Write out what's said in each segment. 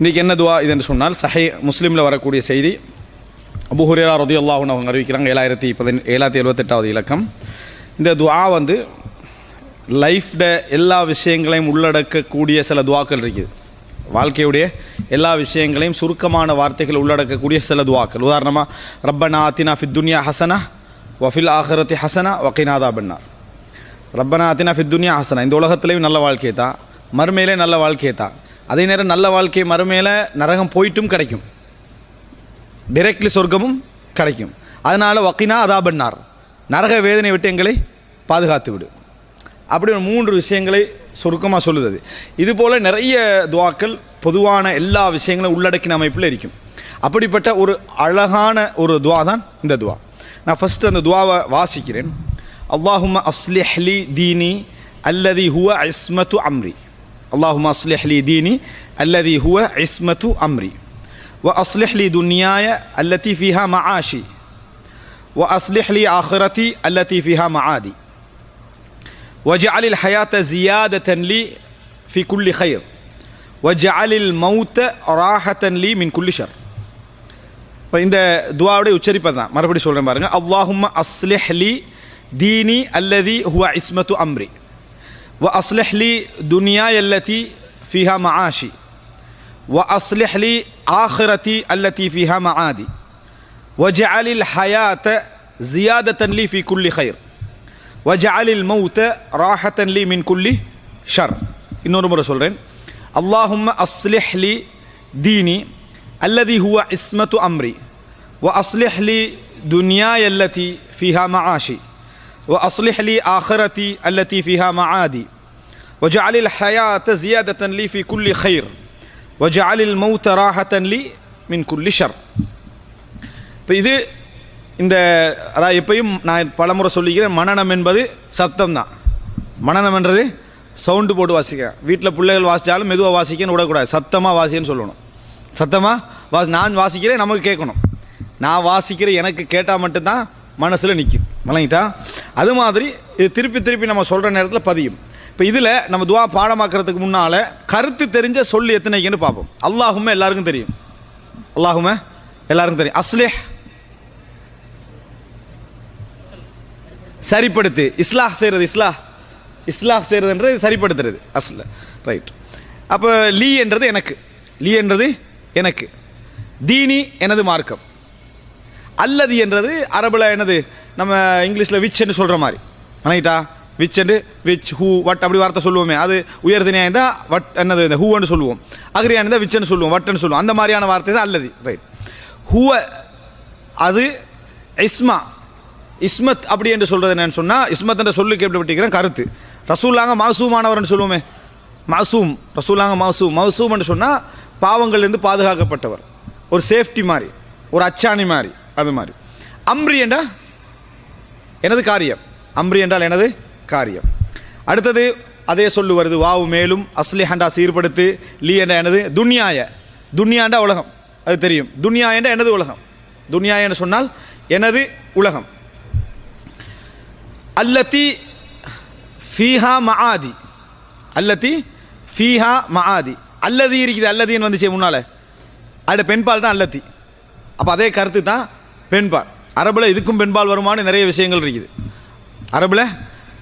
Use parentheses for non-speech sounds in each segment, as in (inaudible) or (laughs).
இன்றைக்கி என்ன துவா இதுன்னு சொன்னால் சஹை முஸ்லீமில் வரக்கூடிய செய்தி. அபுஹுரேரா ரதியுல்லாஹுன்னு அவங்க அறிவிக்கிறாங்க ஏழாயிரத்தி பதின ஏழாயிரத்தி எழுபத்தெட்டாவது இலக்கம். இந்த துவா வந்து லைஃப்ட எல்லா விஷயங்களையும் உள்ளடக்கக்கூடிய சில துவாக்கள் இருக்குது. வாழ்க்கையுடைய எல்லா விஷயங்களையும் சுருக்கமான வார்த்தைகள் உள்ளடக்கக்கூடிய சில துவாக்கள். உதாரணமாக ரப்பனா ஆத்தினா ஃபித் துன்யா ஹசனா வஃபில் ஆஹரத்தி ஹசனா வக்கைநாதா பன்னார் ரப்பனா ஆத்தினா ஃபித் துன்யா ஹசனா. இந்த உலகத்திலையும் நல்ல வாழ்க்கையை தான். மறுமையிலே நல்ல வாழ்க்கையை தான். அதே நேரம் நல்ல வாழ்க்கை மறுமையில் நரகம் போயிட்டும் கிடைக்கும். டைரக்ட்லி சொர்க்கமும் கிடைக்கும். அதனால் வக்கினா அதா பண்ணார் நரக வேதனை விட்டு எங்களை பாதுகாத்து விடு. அப்படி ஒரு மூன்று விஷயங்களை சுருக்கமாக சொல்லுது. இது போல் நிறைய துவாக்கள் பொதுவான எல்லா விஷயங்களும் உள்ளடக்கின அமைப்பில் இருக்கும். அப்படிப்பட்ட ஒரு அழகான ஒரு துவா தான் இந்த துவா. நான் ஃபஸ்ட்டு அந்த துவாவை வாசிக்கிறேன். அல்லாஹும்ம அஸ்லிஹ்லி தீனி அல்லதி ஹுவ இஸ்மத்து அம்ரி. அல்லாஹும்ம அஸ்லிஹ்லி தீனி அல்லதி ஹுவ இஸ்மத்து அம்ரி وأصلح لي دنياي التي فيها معاشي وأصلح لي آخرتي التي فيها معادي واجعل الحياة زيادة لي في كل خير واجعل الموت راحة لي من كل شر இப்போ இந்த துவாவுடைய உச்சரிப்பை தான் மறுபடி சொல்கிறேன் பாருங்க அல்லாஹும்ம அஸ்லிஹ் லி தீனி அல்லதி ஹுவ இஸ்மத்து அம்ரி வ அஸ்லிஹ் லி துனியா அல்லதி ஃபிஹா மஆஷி وأصلح لي آخرتي التي فيها معادي واجعل الحياة زيادة لي في كل خير واجعل الموت راحة لي من كل شر இன்னொரு முறை சொல்கிறேன் اللهم أصلح لي ديني الذي هو عصمة أمري وأصلح لي دنياي التي فيها معاشي وأصلح لي آخرتي التي فيها معادي واجعل الحياة زيادة لي في كل خير வஜாலில் மௌத்த ராஹத்தன் லி மின் குல்லி ஷர் இப்போ இது இந்த அதாவது எப்பயும் நான் பலமுறை சொல்லிக்கிறேன் மனநம் என்பது சப்தம் தான் மனநம் என்றது சவுண்டு போட்டு வாசிக்கிறேன் வீட்டில் பிள்ளைகள் வாசித்தாலும் மெதுவாக வாசிக்கன்னு விடக்கூடாது சத்தமாக வாசின்னு சொல்லணும் சத்தமாக வாசி நான் வாசிக்கிறேன் நமக்கு கேட்கணும் நான் வாசிக்கிற எனக்கு கேட்டால் மட்டும்தான் மனசில் நிற்கும் வழங்கிட்டா அது மாதிரி இது திருப்பி திருப்பி நம்ம சொல்கிற நேரத்தில் பதியும். இப்போ இதில் நம்ம துவா பாடமாக்குறதுக்கு முன்னால் கருத்து தெரிஞ்ச சொல் எத்தனைக்குன்னு பார்ப்போம். அல்லாஹுமே எல்லாருக்கும் தெரியும். அல்லாஹுமே எல்லாருக்கும் தெரியும். அஸ்லே சரிப்படுத்து. இஸ்லாஹ் செய்கிறது இஸ்லாஹ். இஸ்லாஹ் செய்கிறதுன்றது சரிப்படுத்துறது. அஸ்ல. ரைட் அப்போ லீ என்றது எனக்கு. லீ என்றது எனக்கு. தீனி எனது மார்க்கம். அல்லது என்றது அரபில் என்னது? நம்ம இங்கிலீஷில் விச்ன்னு சொல்கிற மாதிரி. வணங்கிட்டா which and which who what அப்படி வார்த்தை சொல்லுவோமே. அது உயர்தினியாக இருந்தால் வட் என்னது இந்த ஹூன்னு சொல்லுவோம். அக்ரியான இருந்தால் விச்சுன்னு சொல்லுவோம் வட்டுன்னு சொல்லுவோம். அந்த மாதிரியான வார்த்தை தான் அல்லது. ரைட் ஹூவ அது இஸ்மா. இஸ்மத் அப்படி என்று சொல்கிறது என்னன்னு சொன்னால் இஸ்மத் என்ற சொல்லு பட்டிக்கிறேன் கருத்து. ரசூலாங்க மாசூமானவர்னு சொல்லுவோமே. மாசூம் ரசூலாங்க மாசூம். மவுசூம்னு சொன்னால் பாவங்கள்லேருந்து பாதுகாக்கப்பட்டவர். ஒரு சேஃப்டி மாதிரி ஒரு அச்சாணி மாதிரி. அது மாதிரி. அம்ரி என்றால் எனது காரியம். அம்ரி என்றால் எனது காரியம். அடுத்தது அதே சொல்லு வருது வாவு மேலும் அஸ்லிஹண்டா சீர்படுத்து லீ என்ற எனது துன்யாய. துன்யாண்டா உலகம் அது தெரியும். துன்யா என்ற எனது உலகம். துன்யா என்று சொன்னால் எனது உலகம். அல்லத்தி ஃபீஹா மஆதி. அல்லத்தி ஃபீஹா மஆதி. அல்லதி இருக்குது அல்லதின்னு வந்துச்சு முன்னால். அட பெண்பால் தான் அல்லத்தி. அப்போ அதே கருத்து தான் பெண்பால். அரபில் இதுக்கும் பெண்பால் வருமானு நிறைய விஷயங்கள் இருக்குது. அரபில்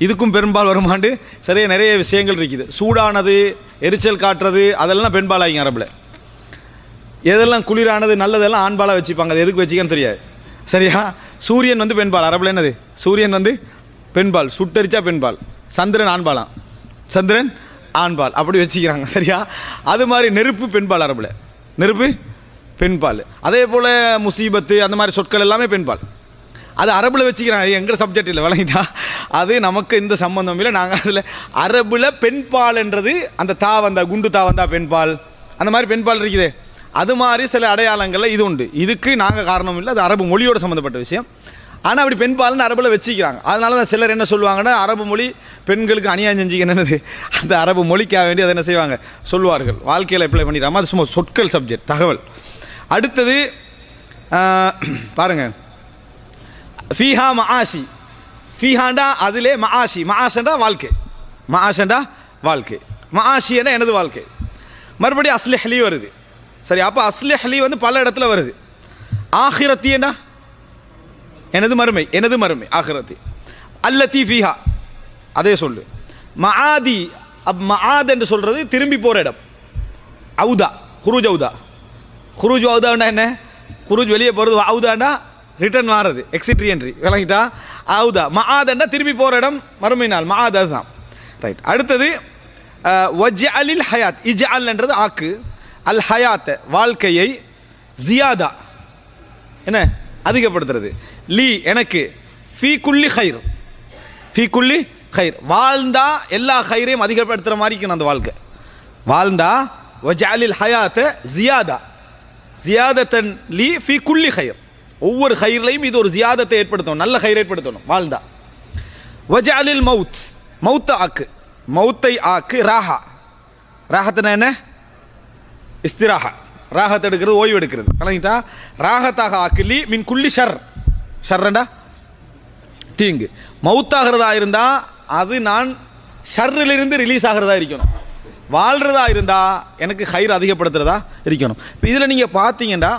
இதுக்கும் பெரும்பால் வருமாண்டு சரியாக நிறைய விஷயங்கள் இருக்குது. சூடானது எரிச்சல் காட்டுறது அதெல்லாம் பெண்பால் ஆகிங்க அரபில். எதெல்லாம் குளிரானது நல்லதெல்லாம் ஆண்பாலாக வச்சுப்பாங்க. அது எதுக்கு வச்சுக்கன்னு தெரியாது. சரியா? சூரியன் வந்து பெண்பால். அரபில் என்னது? சூரியன் வந்து பெண்பால். சுட்டரிச்சா பெண்பால். சந்திரன் ஆண்பாலாம் சந்திரன் ஆண்பால். அப்படி வச்சுக்கிறாங்க. சரியா? அது மாதிரி நெருப்பு பெண்பால் அரபில். நெருப்பு பெண்பால். அதே போல் முசீபத்து அந்த மாதிரி சொற்கள் எல்லாமே பெண்பால். அது அரபில் வச்சுக்கிறாங்க. எங்கள் சப்ஜெக்ட் இல்லை விளங்கிட்டா. அது நமக்கு இந்த சம்மந்தம் இல்லை. நாங்கள் அதில் அரபில் பெண்பால்ன்றது அந்த தா வந்தா குண்டு தா வந்தா பெண்பால். அந்த மாதிரி பெண்பால் இருக்குது. அது மாதிரி சில அடையாளங்களில் இது உண்டு. இதுக்கு நாங்கள் காரணம் இல்லை. அது அரபு மொழியோட சம்மந்தப்பட்ட விஷயம். ஆனால் அப்படி பெண்பால்னு அரபில் வச்சுக்கிறாங்க. அதனால தான் சிலர் என்ன சொல்லுவாங்கன்னா அரபு மொழி பெண்களுக்கு அநியாயம் செஞ்சுக்கணுன்னு அந்த அரபு மொழிக்காக வேண்டி அதை என்ன செய்வாங்க? சொல்லுவார்கள். வாழ்க்கையில் அப்ளை பண்ணிடுறாமல் அது சும்மா சொற்கள் சப்ஜெக்ட் தகவல். அடுத்தது பாருங்க. ஃபீஹா மஆஷி. ஃபீஹாண்டா அதிலே மஆஷி. மஆஷண்டா வாழ்க்கை. மஆஷண்டா வாழ்க்கை. மஆஷின்னா எனது வாழ்க்கை. மறுபடியும் அஸ்லிஹ்லி வருது. சரி அப்போ அஸ்லிஹலி வந்து பல இடத்துல வருது. ஆஹிரத்தியண்டா எனது மறுமை எனது மறுமை ஆஹிரத்தி. அல்லத்தி ஃபீஹா. அதே சொல்லு. மஆதி அப் மஆத் என்று சொல்கிறது திரும்பி போகிற இடம். அவுதா குருஜ் அவுதா குரூஜ் அவுதாண்டா என்ன? குருஜ் வெளியே போகிறது அவுதாண்டா ரிட்டர்ன் மாறுறது எக்ஸிட் என்ட்ரி விளங்கிட்டா? அவுதா மகாதண்டா திரும்பி போகிற இடம் மறுமை நாள். மஆத் அதுதான். ரைட் அடுத்தது ஒஜ் அலில் ஹயாத். இஜ் என்றது ஆக்கு. அல் ஹயாத் வாழ்க்கையை ஜியாதா. என்ன? அதிகப்படுத்துறது. லீ எனக்கு. ஃபீ குல்லி ஹைர். ஃபீ குல்லி ஹைர். வாழ்ந்தா எல்லா ஹைரையும் அதிகப்படுத்துகிற மாதிரி இருக்கணும் அந்த வாழ்க்கை. வாழ்ந்தா ஒஜ்ஜா அலில் ஹயாத்தை ஜியாதா. ஜியாதத்தன் லீ ஃபி குள்ளி ஹைர் ஒவ்வொரு ஹைர்லையும் இது ஒரு ஜியாதத்தை ஏற்படுத்தணும் நல்ல ஹைர் ஏற்படுத்தணும். வாழ்ந்தா. வஜாலில் மவுத் மவுத்த ஆக்கு. மவுத்தை ஆக்கு ராஹா. ராஹத்துனா என்ன? இஸ்திராஹா. ராகத்தை எடுக்கிறது ஓய்வு எடுக்கிறது. கலங்கிட்டா? ராகத்தாக ஆக்கிலி மின் குள்ளி ஷர். ஷர்ரண்டா தீங்கு. மவுத்தாகிறதா இருந்தால் அது நான் ஷர்ரிலிருந்து ரிலீஸ் ஆகிறதா இருக்கணும். வாழ்கிறதா இருந்தால் எனக்கு ஹைர் அதிகப்படுத்துகிறதா இருக்கணும். இப்போ இதில் நீங்கள் பார்த்தீங்கன்னா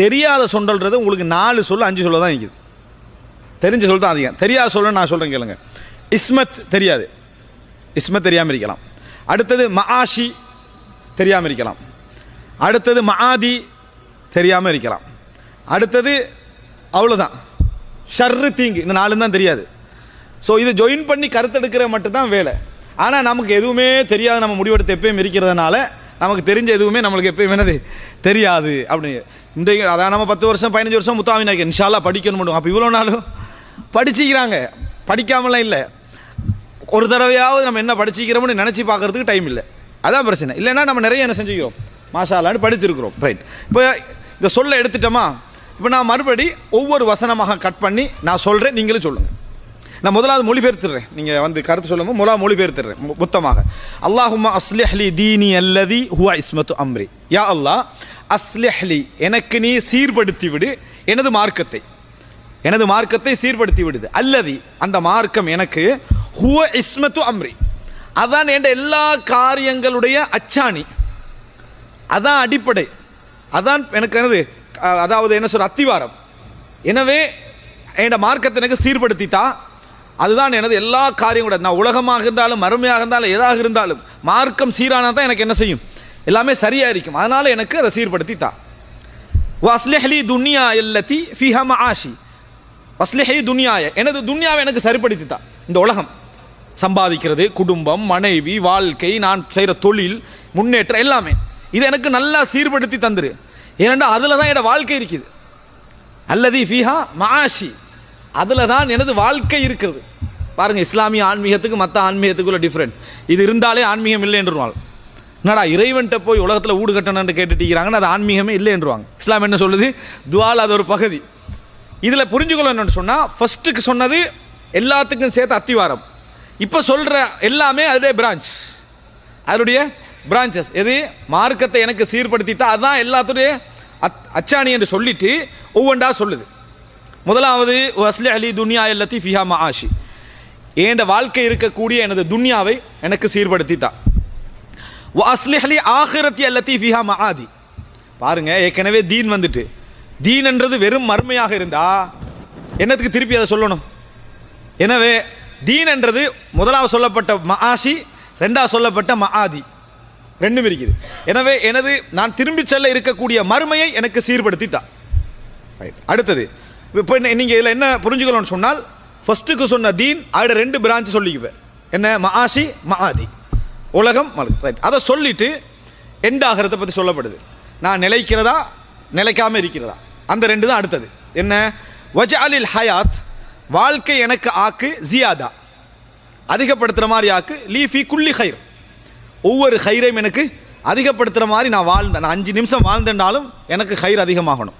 தெரியாத சொண்டல்றது உங்களுக்கு நாலு சொல்ல அஞ்சு சொல்ல தான் இருக்குது தெரிஞ்ச சொல் தான் அதிகம். தெரியாத சொல்ல நான் சொல்கிறேன் கேளுங்க. இஸ்மத் தெரியாது. இஸ்மத் தெரியாமல் இருக்கலாம். அடுத்தது மஆஷி தெரியாமல் இருக்கலாம். அடுத்தது மஆதி தெரியாமல் இருக்கலாம். அடுத்தது அவ்வளோதான் ஷர்ரு தீங்கு. இந்த நாலு தான் தெரியாது. ஸோ இது ஜாயின் பண்ணி கருத்தெடுக்கிற மட்டும்தான் வேலை. ஆனால் நமக்கு எதுவுமே தெரியாது. நம்ம முடிவெடுத்து எப்பயும் இருக்கிறதுனால நமக்கு தெரிஞ்ச எதுவுமே நம்மளுக்கு எப்பயும் என்னது? தெரியாது. அப்படின்னு இன்றைக்கு அதான் நம்ம பத்து வருஷம் பதினஞ்சு வருஷம் முத்தாமினாக்க இன்ஷால்லா படிக்கணும் மட்டும். அப்போ இவ்வளோ நாளும் படிச்சிக்கிறாங்க. படிக்காமலாம் இல்லை. ஒரு தடவையாவது நம்ம என்ன படிச்சிக்கிறோம்னு நினச்சி பார்க்கறதுக்கு டைம் இல்லை. அதான் பிரச்சனை. இல்லைன்னா நம்ம நிறைய என்ன செஞ்சுக்கிறோம். மாஷாலான்னு படித்திருக்கிறோம். ரைட் இப்போ இந்த சொல்ல எடுத்துட்டோமா? இப்போ நான் மறுபடி ஒவ்வொரு வசனமாக கட் பண்ணி நான் சொல்கிறேன் நீங்களும் சொல்லுங்கள் நான் முதலாவது மொழிபெயர்த்துறேன். நீங்கள் வந்து கருத்து சொல்லும்போது முதலாவது மொழிபெயர்த்துறேன். மொத்தமாக. அல்லாஹும்மா அஸ்லிஹ்லி தீனி அல்லதி ஹுவா இஸ்மத்து அம்ரி. யா அல்லாஹ் அஸ்லிஹ்லி எனக்கு நீ சீர்படுத்தி விடு எனது மார்க்கத்தை. எனது மார்க்கத்தை சீர்படுத்தி விடுது. அல்லதி அந்த மார்க்கம் எனக்கு ஹுவ இஸ்மத்து அம்ரி. அதான் என்ற எல்லா காரியங்களுடைய அச்சாணி. அதான் அடிப்படை. அதான் எனக்கு என்னது அதாவது என்ன சொல்ற அத்திவாரம். எனவே என் மார்க்கத்தை எனக்கு சீர்படுத்தித்தா அதுதான் எனது எல்லா காரியம் கூட. நான் உலகமாக இருந்தாலும் மறுமையாக இருந்தாலும் எதாக இருந்தாலும் மார்க்கம் சீரானால் தான் எனக்கு என்ன செய்யும்? எல்லாமே சரியாக இருக்கும். அதனால் எனக்கு அதை சீர்படுத்தி சீர்படுத்தித்தா வஸ்லிஹலி துன்யா எல்லத்தி ஃபிஹா ஆஷி வஸ்லிஹி துன்யாய எனது துன்யாவை எனக்கு சரிப்படுத்தி தான் இந்த உலகம். சம்பாதிக்கிறது குடும்பம் மனைவி வாழ்க்கை நான் செய்கிற தொழில் முன்னேற்றம் எல்லாமே. இது எனக்கு நல்லா சீர்படுத்தி தந்துரு. ஏனென்றால் அதில் தான் என்னோட வாழ்க்கை இருக்குது. அல்லதி ஃபிஹா மாஷி அதில் தான் எனது வாழ்க்கை இருக்கிறது. பாருங்கள் இஸ்லாமிய ஆன்மீகத்துக்கு மற்ற ஆன்மீகத்துக்குள்ள டிஃப்ரெண்ட் இது இருந்தாலே ஆன்மீகம் இல்லை என்றுவாங்க. என்னடா இறைவன்கிட்ட போய் உலகத்தில் ஊடு கட்டணும்னு கேட்டுட்டு அது ஆன்மீகமே இல்லை என்றுவாங்க. இஸ்லாம் என்ன சொல்லுது? துவால் அது ஒரு பகுதி. இதில் புரிஞ்சுக்கொள்ளணும்னு சொன்னால் ஃபர்ஸ்ட்டுக்கு சொன்னது எல்லாத்துக்கும் சேர்த்து அத்திவாரம். இப்போ சொல்கிற எல்லாமே அதோடைய பிரான்ச் அதனுடைய பிரான்ச்சஸ் எது? மார்க்கத்தை எனக்கு சீர்படுத்தித்தா அதுதான் எல்லாத்துடைய அத் அச்சாணி என்று சொல்லிட்டு ஒவ்வொன்றா சொல்லுது. முதலாவது வஸ்லி அலி துன்யா எல்லாத்தி ஃபிஹா மஆஷி. என்ட வாழ்க்கை இருக்கக்கூடிய எனது துன்யாவை எனக்கு சீர்படுத்தி தான் அஸ்லி அலி ஆஹிரத்தி அல்லத்தி ஃபிஹா மஆதி. பாருங்க ஏற்கனவே தீன் வந்துட்டு. தீன் என்றது வெறும் மறுமையாக இருந்தா என்னத்துக்கு திருப்பி அதை சொல்லணும்? எனவே தீன் என்றது முதலாவது சொல்லப்பட்ட மஆஷி ரெண்டாவது சொல்லப்பட்ட மஆதி. ரெண்டும் இருக்குது. எனவே எனது நான் திரும்பி செல்ல இருக்கக்கூடிய மறுமையை எனக்கு சீர்படுத்தி தான் அடுத்தது இப்போ நீங்கள் இதில் என்ன புரிஞ்சுக்கணும்னு சொன்னால் ஃபஸ்ட்டுக்கு சொன்ன தீன் அதோட ரெண்டு பிரான்ச் சொல்லிக்குவேன் என்ன? மஆஷி மஆதி. உலகம் ரைட் அதை சொல்லிட்டு எண்ட் ஆகிறத பற்றி சொல்லப்படுது. நான் நிலைக்கிறதா? நிலைக்காமல் இருக்கிறதா? அந்த ரெண்டு தான் அடுத்தது. என்ன? வஜாலில் ஹயாத் வாழ்க்கை எனக்கு ஆக்கு ஜியாதா. அதிகப்படுத்துகிற மாதிரி ஆக்கு லீஃபி குள்ளி ஹைர் ஒவ்வொரு ஹைரையும் எனக்கு அதிகப்படுத்துகிற மாதிரி நான் வாழ்ந்தேன் நான் அஞ்சு நிமிஷம் வாழ்ந்தேன்னாலும் எனக்கு ஹைர் அதிகமாகணும்.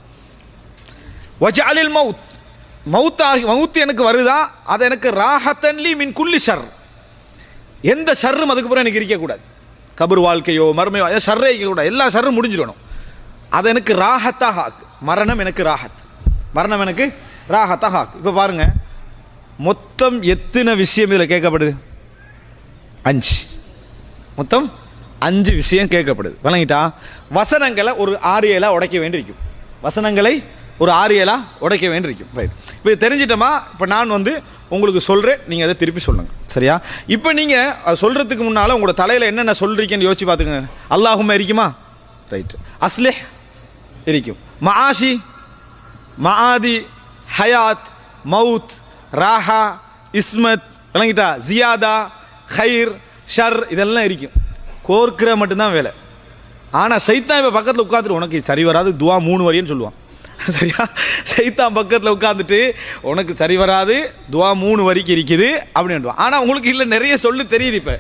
வஜாலில் மவுத் மவுத் ஆகி மவுத் எனக்கு வருதா? அது எனக்கு ராஹத்தன்லி மின் குள்ளி ஷர் எந்த ஷர்ரும் அதுக்கப்புறம் எனக்கு இருக்கக்கூடாது. கபர் வாழ்க்கையோ மர்மையோ அதை ஷர்ரே இருக்கக்கூடாது. எல்லா ஷர்ரும் முடிஞ்சிடணும். அது எனக்கு ராஹத்தாக ஆக்கு. மரணம் எனக்கு ராஹத் மரணம் எனக்கு ராஹத்தாக ஆக்கு. இப்போ பாருங்க. மொத்தம் எத்தனை விஷயம் இதில் கேட்கப்படுது? அஞ்சு. மொத்தம் அஞ்சு விஷயம் கேட்கப்படுது. விளங்கிட்டா? வசனங்களை ஒரு ஆறு ஏழாக உடைக்க வேண்டியிருக்கும். வசனங்களை ஒரு ஆறு ஏழாக உடைக்க வேண்டியிருக்கும். ரைட் இப்போ இது தெரிஞ்சிட்டோமா? இப்போ நான் வந்து உங்களுக்கு சொல்கிறேன் நீங்கள் அதை திருப்பி சொல்லுங்கள் சரியா? இப்போ நீங்கள் சொல்கிறதுக்கு முன்னால் உங்களோட தலையில் என்னென்ன சொல்கிறீங்கன்னு யோசிச்சு பார்த்துக்கோங்க. அல்லாஹும் இருக்குமா ரைட் அஸ்லே இருக்கும் மஆஷி மஆதி ஹயாத் மவுத் ராஹா இஸ்மத் விளங்கிட்டா? ஜியாதா ஹைர் ஷர் இதெல்லாம் இருக்கும் கோர்க்கிற மட்டும்தான் வேலை. ஆனால் சைத்தான் இப்போ பக்கத்தில் உட்காந்துட்டு உனக்கு சரி வராது துவா மூணு வரின்னு சொல்லுவான். (laughs) சரியா? சைத்தான் பக்கத்தில் உட்காந்துட்டு உனக்கு சரி வராது துவா மூணு வரைக்கும் இருக்குது அப்படின்ட்டுவான் ஆனால் உங்களுக்கு இல்லை நிறைய சொல்லு தெரியுது இப்போ.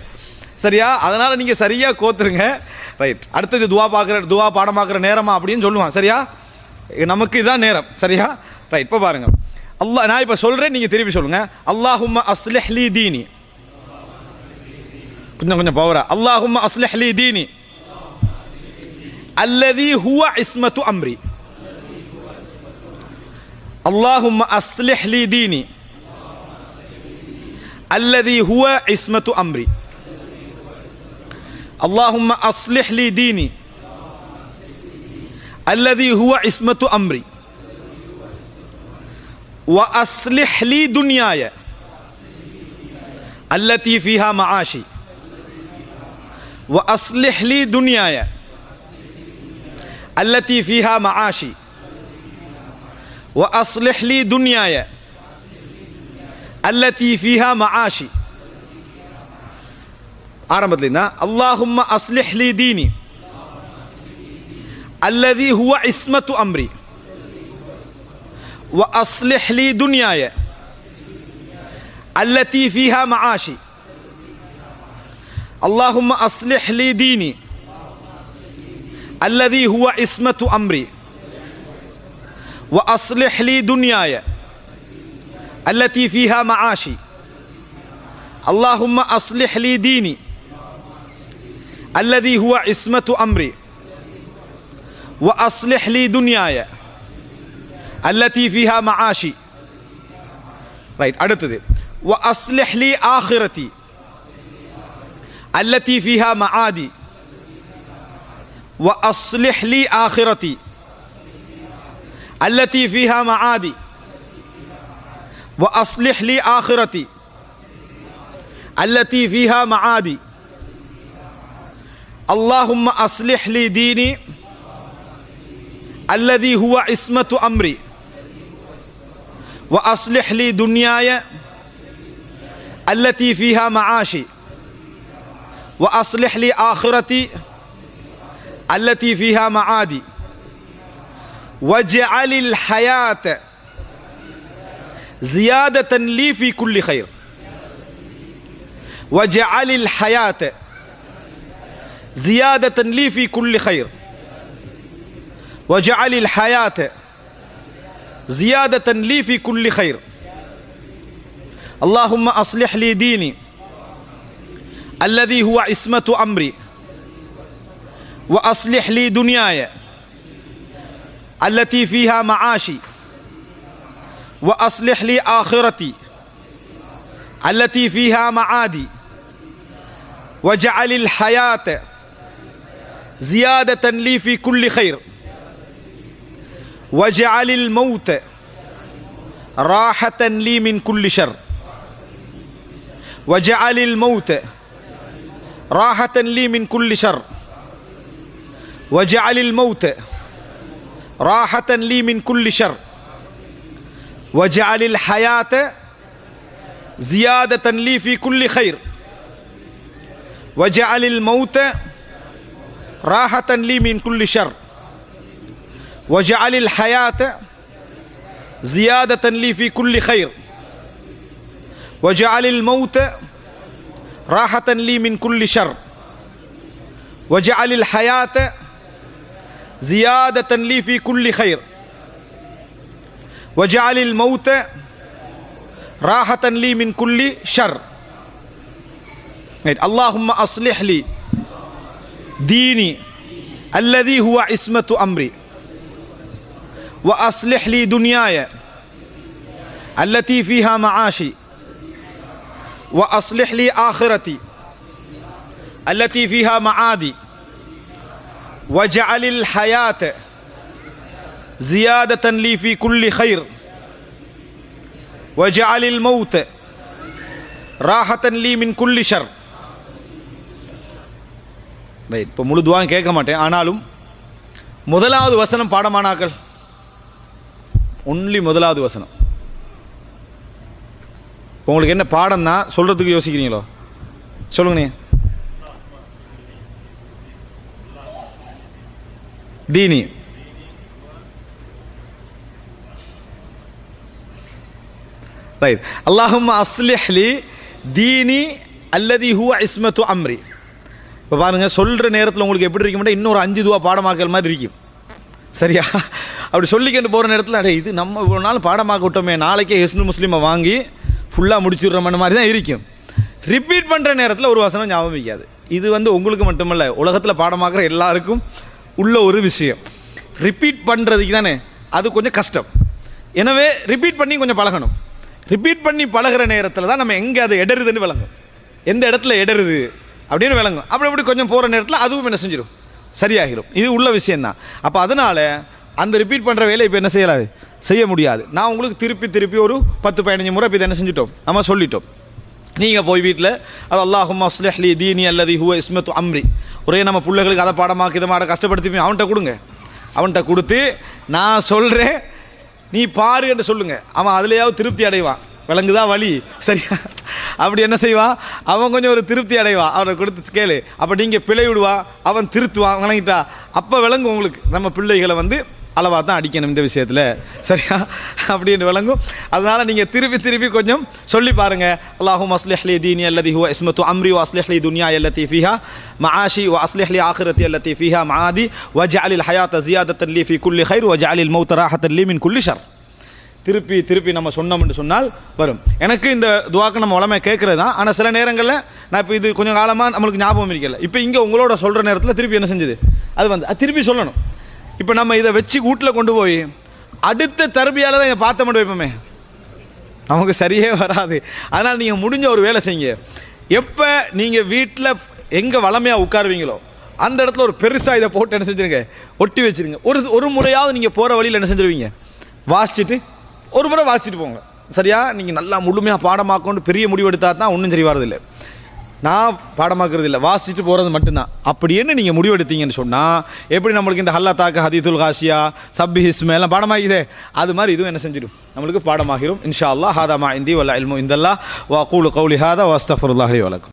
சரியா? அதனால் நீங்கள் சரியாக கோத்துருங்க. ரைட் அடுத்தது துவா பார்க்குற துவா பாடமாக்குற நேரமா அப்படின்னு சொல்லுவான். சரியா? நமக்கு இதுதான் நேரம். சரியா? ரைட் இப்போ பாருங்கள் அல்லா நான் இப்போ சொல்கிறேன் நீங்கள் திருப்பி சொல்லுங்கள் அல்லாஹும் அஸ்லஹ்லி தீனி. கொஞ்சம் கொஞ்சம் பவரா அல்லாஹும் அஸ்லஹ்லி தீனி. அல்லதி ஹுவ இஸ்மத்து அம்ரி. اللهم أصلح لي ديني. الذي هو عصمة أمري. اللهم أصلح لي ديني. الذي هو عصمة أمري. وأصلح لي دنياي. التي فيها معاشي. وأصلح لي دنياي. التي فيها معاشي. وأصلح لي دنياي التي فيها معاشي. آرمدلنا اللهم أصلح لي ديني الذي هو عصمة أمري وأصلح لي دنياي التي فيها معاشي اللهم أصلح لي ديني الذي هو عصمة أمري وأصلح لي دنياي التي فيها معاشي اللهم أصلح لي ديني الذي هو عصمة أمري وأصلح لي دنياي التي فيها معاشي ரைட் அடுத்தது وأصلح لي آخرتي التي فيها معادي وأصلح لي آخرتي التي فيها معادي. وأصلح لي آخرتي. التي فيها معادي. اللهم أصلح لي ديني. الذي هو عصمة أمري. وأصلح لي دنياي. التي فيها معاشي. وأصلح لي آخرتي. التي فيها معادي. واجعل الحياة زيادة لي في كل خير. واجعل الحياة زيادة لي في كل خير. واجعل الحياة زيادة لي في كل خير. اللهم أصلح لي ديني الذي هو عصمة أمري. وأصلح لي دنياي. التي فيها معاشي وأصلح لي آخرتي التي فيها معادي واجعل الحياة زيادة لي في كل خير واجعل الموت راحة لي من كل شر واجعل الموت راحة لي من كل شر واجعل الموت راحة لي من كل شر. واجعل الحياة زيادة لي في كل خير. واجعل الموت راحة لي من كل شر. واجعل الحياة زيادة لي في كل خير. واجعل الموت راحة لي من كل شر. واجعل الحياة زيادة لي في كل خير. واجعل الموت راحة لي من كل شر. اللهم أصلح لي ديني الذي هو عصمة أمري. وأصلح لي دنياي التي فيها معاشي. وأصلح لي آخرتي التي فيها معادي. واجعل الحياة زيادة لي في كل خير واجعل الموت راحة لي من كل شر ரைட் இப்போ முழு துவாவும் கேட்க மாட்டேன் ஆனாலும் முதலாவது வசனம் பாடமானாக்கள் ஒன்லி முதலாவது வசனம் உங்களுக்கு என்ன பாடம் தான் சொல்கிறதுக்கு யோசிக்கிறீங்களோ சொல்லுங்கண்ணே தீனி. ரைட் அல்லாஹும் அஸ்லிஹ்லி தீனி அல்லதி ஹுவ இஸ்மத்து அம்ரி இப்போ பாருங்கள் சொல்கிற நேரத்தில் உங்களுக்கு எப்படி இருக்கும்னா இன்னொரு அஞ்சு துவா பாடமாக்கல் மாதிரி இருக்கும். சரியா? அப்படி சொல்லிக்கிட்டு போகிற நேரத்தில் அடே இது நம்ம இவ்வளோ நாள் பாடமாக்க விட்டோமே நாளைக்கே ஹிஸ்னு முஸ்லீமை வாங்கி ஃபுல்லாக முடிச்சிடுறோம்னு மாதிரி தான் இருக்கும். ரிப்பீட் பண்ணுற நேரத்தில் ஒரு வசனம் ஞாபகம் வைக்காது. இது வந்து உங்களுக்கு மட்டுமல்ல உலகத்தில் பாடமாக்குற எல்லாருக்கும் உள்ள ஒரு விஷயம். ரிப்பீட் பண்ணுறதுக்கு தானே அது கொஞ்சம் கஷ்டம். எனவே ரிப்பீட் பண்ணி கொஞ்சம் பழகணும். ரிப்பீட் பண்ணி பழகுற நேரத்தில் தான் நம்ம எங்கே அது எடருதுன்னு விளங்கும். எந்த இடத்துல எடருது அப்படின்னு விளங்கும். அப்படி அப்படி கொஞ்சம் போகிற நேரத்தில் அதுவும் என்ன செஞ்சிடும்? சரியாகிடும் இது உள்ள விஷயந்தான் அப்போ அதனால் அந்த ரிப்பீட் பண்ணுற வேலை இப்போ என்ன செய்யலாது? செய்ய முடியாது. நான் உங்களுக்கு திருப்பி திருப்பி ஒரு பத்து பதினஞ்சு முறை இப்போ இதை என்ன செஞ்சிட்டோம்? நம்ம சொல்லிட்டோம். நீங்கள் போய் வீட்டில் அது அல்லாஹும் அஸ்லஹ்லி தீனி அல்லது ஹுவ இஸ்மத்து அம்ரி. ஒரே நம்ம பிள்ளைகளுக்கு அதை பாடமாக்கி இதை மாட கஷ்டப்படுத்தி அவன்கிட்ட கொடுங்க. அவன்கிட்ட கொடுத்து நான் சொல்கிறேன் நீ பாரு என்று அவன் அதுலேயாவது திருப்தி அடைவான். விளங்குதா வழி சரியா? அப்படி என்ன செய்வான்? அவன் கொஞ்சம் ஒரு திருப்தி அடைவான். அவனை கொடுத்து கேளு. அப்போ நீங்கள் பிழை விடுவான் அவன் திருத்துவான். விளங்கிட்டா? அப்போ விளங்கும் உங்களுக்கு. நம்ம பிள்ளைகளை வந்து அளவாக தான் அடிக்கணும் இந்த விஷயத்தில். சரியா? அப்படின்னு விளங்கும். அதனால் நீங்கள் திருப்பி திருப்பி கொஞ்சம் சொல்லி பாருங்கள் அல்லாஹும் அஸ்லிஹ்லி தீனி அல்லதி ஹுவ இஸ்மத்து அம்ரி வ அஸ்லிஹ்லி துன்யா அல்லத்தி ஃபீஹா மஆஷி வ அஸ்லிஹ்லி ஆஹிரத்தி அல்லத்தி ஃபீஹா வ வஜஅலில் ஹயாத் ஜியாதத்தன் லி ஃபி குல்லி ஹைர் வஜஅலில் மௌத் ராஹத்தன் லி மின் குல்லி ஷர் திருப்பி திருப்பி நம்ம சொன்னோம்னு சொன்னால் வரும். எனக்கு இந்த துவாக்கு நம்ம உலமை கேட்குறது தான். ஆனால் சில நேரங்களில் நான் இப்போ இது கொஞ்சம் காலமாக நம்மளுக்கு ஞாபகம் இருக்கல. இப்போ இங்கே உங்களோட சொல்கிற நேரத்தில் திருப்பி என்ன செஞ்சது? அது வந்து அது திருப்பி சொல்லணும். இப்போ நம்ம இதை வச்சு வீட்டில் கொண்டு போய் அடுத்த தருபியால் தான் இதை பார்த்த மட்டும் வைப்போமே நமக்கு சரியே வராது. அதனால் நீங்கள் முடிஞ்ச ஒரு வேலை செய்யுங்க. எப்போ நீங்கள் வீட்டில் எங்கே வளமையாக உட்காருவீங்களோ அந்த இடத்துல ஒரு பெருசாக இதை போட்டு என்ன செஞ்சுருங்க? ஒட்டி வச்சிருங்க. ஒரு ஒரு முறையாவது நீங்கள் போகிற வழியில் என்ன செஞ்சிருவீங்க? வாசிச்சுட்டு ஒரு முறை வாசிச்சுட்டு போங்க. சரியா? நீங்கள் நல்லா முழுமையாக பாடமாக்கொண்டு பெரிய முடிவெடுத்தா தான் ஒன்றும் சரி வரதில்லை. நான் பாடமாக்குறது இல்லை வாசிட்டு போகிறது மட்டும்தான். அப்படின்னு நீங்கள் முடிவெடுத்தீங்கன்னு சொன்னால் எப்படி நம்மளுக்கு இந்த ஹல்லா தாக்க ஹதீதுல் காசியா சப்பி ஹிஸ்மே எல்லாம் பாடமாகிதே? அது மாதிரி இதுவும் என்ன செஞ்சிடும். நம்மளுக்கு பாடமாகிரும். இன்ஷா அல்லாஹ் ஹாதா மா இந்தி வல்ல இல்மு இந்தல்லா வா கூலு கௌலி ஹாதா வாஸ்தஃபருல்லாஹி வழக்கம்